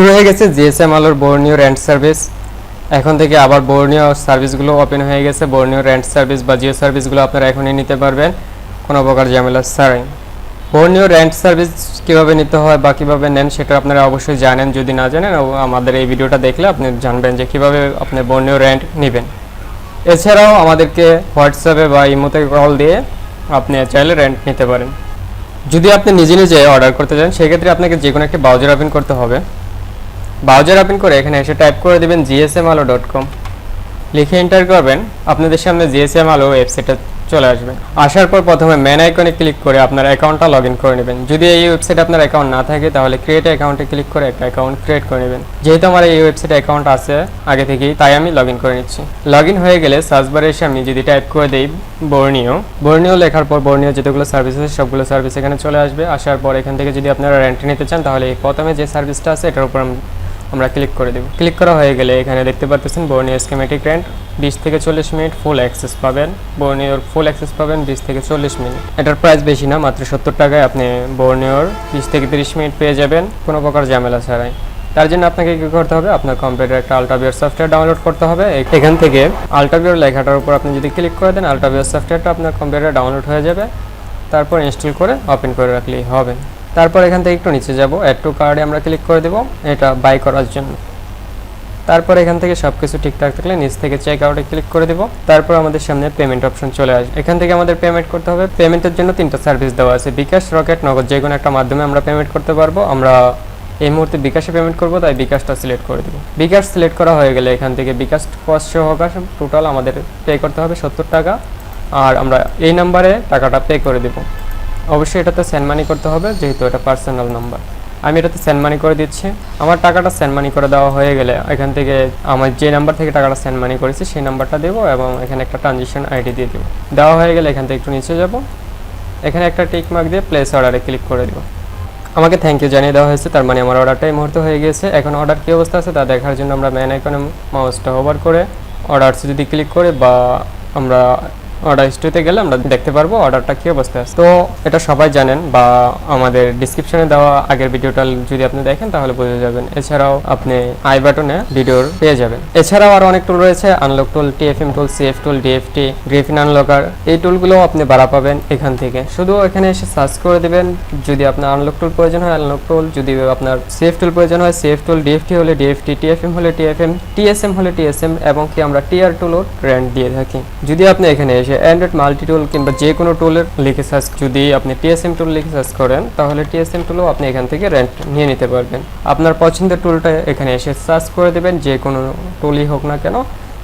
শুরু হয়ে গেছে জিএসএম আলোর বর্ণীয় রেন্ট সার্ভিস এখন থেকে আবার বর্ণীয় সার্ভিসগুলো ওপেন হয়ে গেছে। বর্ণীয় রেন্ট সার্ভিস বা জিও সার্ভিসগুলো আপনারা এখনই নিতে পারবেন। কোনো প্রকার ঝামেলা ছাড়াই। বর্ণীয় রেন্ট সার্ভিস কীভাবে নিতে হয় বা কীভাবে নেন সেটা আপনারা অবশ্যই জানেন। যদি না জানেন আমাদের এই ভিডিওটা দেখলে আপনি জানবেন যে কীভাবে আপনি বর্ণীয় রেন্ট নেবেন। এছাড়াও আমাদেরকে হোয়াটসঅ্যাপে বা ইমোতে কল দিয়ে আপনি চাইলে রেন্ট নিতে পারেন। যদি আপনি নিজে নিজে অর্ডার করতে চান, সেক্ষেত্রে আপনাকে যে কোনো একটি ব্রাউজার ওপেন করতে হবে। ব্রাউজার ওপেন করে এখানে এসে টাইপ করে দেবেন জিএসএম আলো ডট কম লিখে এন্টার করবেন, আপনাদের সামনে জিএসএম আলো ওয়েবসাইটটা চলে আসবে। আসার পর প্রথমে ম্যান আইকনে ক্লিক করে আপনার অ্যাকাউন্টটা লগ করে নেবেন। যদি এই ওয়েবসাইটে আপনার অ্যাকাউন্ট না থাকে, তাহলে ক্রিয়েট অ্যাকাউন্টে ক্লিক করে একটা অ্যাকাউন্ট ক্রিয়েট করে নেবেন। যেহেতু আমার এই ওয়েবসাইটে অ্যাকাউন্ট আছে আগে থেকেই, তাই আমি লগ করে নিচ্ছি। লগ হয়ে গেলে সার্চ বারে এসে আমি যদি টাইপ করে দিই বর্ণীয় বর্ণীয় লেখার পর বর্ণীয় যেগুলো সার্ভিস আছে, সবগুলো সার্ভিস এখানে চলে আসবে। আসার পর এখান থেকে যদি আপনারা রেন্ট নিতে চান, তাহলে প্রথমে যে সার্ভিসটা আছে, এটার উপর আমরা ক্লিক করে দেব। ক্লিক করা হয়ে গেলে এখানে দেখতে পাচ্ছেন বর্ণীয় স্কিমেটিক রেন্ট বিশ থেকে চল্লিশ মিনিট ফুল অ্যাক্সেস পাবেন। বর্ণীয়র ফুল অ্যাক্সেস পাবেন বিশ থেকে চল্লিশ মিনিট। এটার প্রাইস বেশি না, মাত্র সত্তর টাকায় আপনি বর্ণীয়র বিশ থেকে তিরিশ মিনিট পেয়ে যাবেন, কোনো প্রকার ঝামেলা ছাড়াই। তার জন্য আপনাকে কি করতে হবে? আপনার কম্পিউটারে একটা আলট্রাবিয়ার সফটওয়্যার ডাউনলোড করতে হবে। এখান থেকে আলট্রাবিয়ার লেখাটার উপর আপনি যদি ক্লিক করে দেন আলট্রাবিয়ার সফটওয়্যারটা আপনার কম্পিউটারে ডাউনলোড হয়ে যাবে। তারপর ইনস্টল করে ওপেন করে রাখলেই হবে। তারপর এখান থেকে একটু নিচে যাব অ্যাড টু কার্ডে আমরা ক্লিক করে দেব, এটা বাই করার জন্য। তারপর এখান থেকে সব কিছু ঠিকঠাক থাকলে নিচ থেকে চেক আউটে ক্লিক করে দেব, তারপর আমাদের সামনে পেমেন্ট অপশন চলে আসবে। এখান থেকে আমাদের পেমেন্ট করতে হবে পেমেন্টের জন্য তিনটা সার্ভিস দেওয়া আছে, বিকাশ, রকেট, নগদ, যে কোনো একটা মাধ্যমে আমরা পেমেন্ট করতে পারব। আমরা এই মুহূর্তে বিকাশে পেমেন্ট করব, তাই বিকাশটা সিলেক্ট করে দেব। বিকাশ সিলেক্ট করা হয়ে গেলে এখান থেকে বিকাশ কস্ট সহকার টোটাল আমাদের পে করতে হবে সত্তর টাকা। আর আমরা এই নাম্বারে টাকাটা পে করে দেব। অবশ্যই এটাতে সেন্ড মানি করতে হবে, যেহেতু এটা পার্সোনাল নাম্বার আমি এটাতে সেন্ড মানি করে দিচ্ছি। আমার টাকাটা সেন্ড মানি করে দেওয়া হয়ে গেলে এখান থেকে আমার যে নাম্বার থেকে টাকাটা সেন্ড মানি করেছি, সেই নাম্বারটা দেবো এবং এখানে একটা ট্রানজেকশন আইডি দিয়ে দেবো। দেওয়া হয়ে গেলে এখান থেকে একটু নিচে যাব। এখানে একটা টিক মার্ক দিয়ে প্লেস অর্ডারে ক্লিক করে দেবো। আমাকে থ্যাংক ইউ জানিয়ে দেওয়া হয়েছে, তার মানে আমার অর্ডারটা এই মুহূর্তে হয়ে গিয়েছে। এখন অর্ডার কী অবস্থা আছে তা দেখার জন্য আমরা ম্যান আইকনে মাউসটা ওভার করে অর্ডারস যদি ক্লিক করে বা আমরা অর্ডার হিস্ট্রিতে গেলে আমরা দেখতে পারব অর্ডারটা কী অবস্থায় আছে। তো এটা সবাই জানেন বা আমাদের ডিসক্রিপশনে দেওয়া আগের ভিডিওটা যদি আপনি দেখেন তাহলে বুঝে যাবেন। এছাড়াও আপনি আই বাটনে ভিডিওর পেয়ে যাবেন। এছাড়াও আর অনেক টুল রয়েছে unlock tool TFM tool CF tool DFT Griffin unlocker এই টুলগুলো আপনি বাড়া পাবেন এখান থেকে। শুধু এখানে এসে সার্চ করে দেবেন, যদি আপনার আনলক টুল প্রয়োজন হয় আনলক টুল যদি আপনার সিএফ টুল প্রয়োজন হয় সিএফ টুল ডিএফটি হলে ডিএফটি টিএফএম হলে টিএফএম টিএসএম হলে টিএসএম এবং কি আমরা টিআর টুলও রেন্ট দিয়ে থাকি। যদি আপনি এখানে এসে অ্যান্ড্রয়েড মাল্টি টুল কিংবা যে কোনো টুলের লিখে সার্চ যদি আপনি টিএসএম টুল লিখে সার্চ করেন, তাহলে টিএসএম টুলও আপনি এখান থেকে রেন্ট নিয়ে নিতে পারবেন। আপনার পছন্দের টুলটা এখানে এসে সার্চ করে দেবেন যে কোনো টুলই হোক না কেন।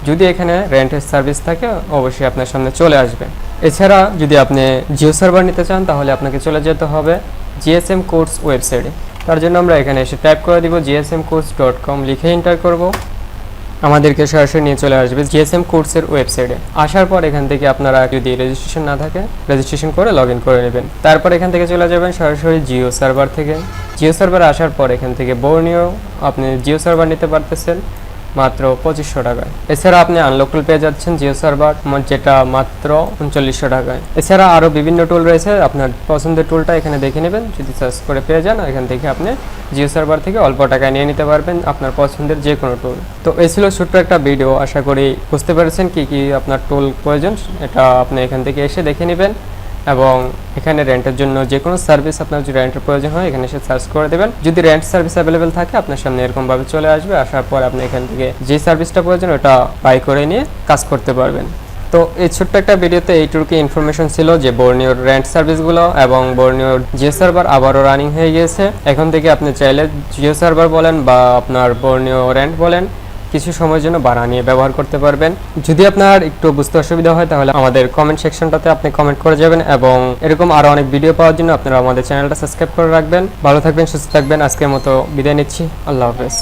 যদি এখানে রেন্টের সার্ভিস থাকে, অবশ্যই আপনার সামনে চলে আসবে। এছাড়া যদি আপনি জিও সার্ভার নিতে চান, তাহলে আপনাকে চলে যেতে হবে জিএসএম কোর্স ওয়েবসাইটে তার জন্য আমরা এখানে এসে টাইপ করে দিব জিএসএম কোর্স ডট কম লিখে এন্টার করব। আমাদেরকে সরাসরি নিয়ে চলে আসবে জিএসএম কোর্সের ওয়েবসাইটে। আসার পর এখান থেকে আপনারা যদি রেজিস্ট্রেশন না থাকে রেজিস্ট্রেশন করে লগ করে নেবেন। তারপর এখান থেকে চলে যাবেন সরাসরি জিও সার্ভার থেকে। জিও সার্ভার আসার পর এখান থেকে বর্ণীয় আপনি জিও সার্ভার নিতে পারতেছেন। মাত্র পঁচিশশো টাকায়। এছাড়া আপনি আনলক পেয়ে যাচ্ছেন জিও সার্ভার যেটা মাত্র উনচল্লিশশো টাকায়। এছাড়া আরও বিভিন্ন টুল রয়েছে, আপনার পছন্দের টুলটা এখানে দেখে নেবেন। যদি সার্চ করে পেয়ে যান, এখান থেকে আপনি জিও সার্ভার থেকে অল্প টাকায় নিয়ে নিতে পারবেন আপনার পছন্দের যে কোনো টুল তো এই ছিল ছোট্ট একটা ভিডিও আশা করি বুঝতে পেরেছেন কি কি আপনার টুল প্রয়োজন, এটা আপনি এখান থেকে এসে দেখে নেবেন। এবং এখানে রেন্টের জন্য যে কোনো সার্ভিস আপনার যদি রেন্টের প্রয়োজন হয়, এখানে এসে সার্চ করে দেবেন। যদি রেন্ট সার্ভিস অ্যাভেলেবেল থাকে, আপনার সামনে এরকমভাবে চলে আসবে। আসার পর আপনি এখান থেকে যে সার্ভিসটা প্রয়োজন, ওটা বাই করে নিয়ে কাজ করতে পারবেন। তো এই ছোট্ট একটা ভিডিওতে এইটুকু ইনফরমেশন ছিল যে বর্নিওর রেন্ট সার্ভিসগুলো এবং বর্নিওর জিও সার্ভার আবারও রানিং হয়ে গিয়েছে। এখন থেকে আপনি চাইলে জিও সার্ভার বলেন বা আপনার বর্নিও রেন্ট বলেন। কিছু সময়ের জন্য বাড়া নিয়ে ব্যবহার করতে পারবেন। যদি আপনার একটু বুঝতে অসুবিধা হয়, তাহলে আমাদের কমেন্ট সেকশনটাতে আপনি কমেন্ট করে যাবেন এবং এরকম আরও অনেক ভিডিও পাওয়ার জন্য আপনারা আমাদের চ্যানেলটা সাবস্ক্রাইব করে রাখবেন। ভালো থাকবেন, সুস্থ থাকবেন। আজকের মতো বিদায় নিচ্ছি। আল্লাহ হাফেজ।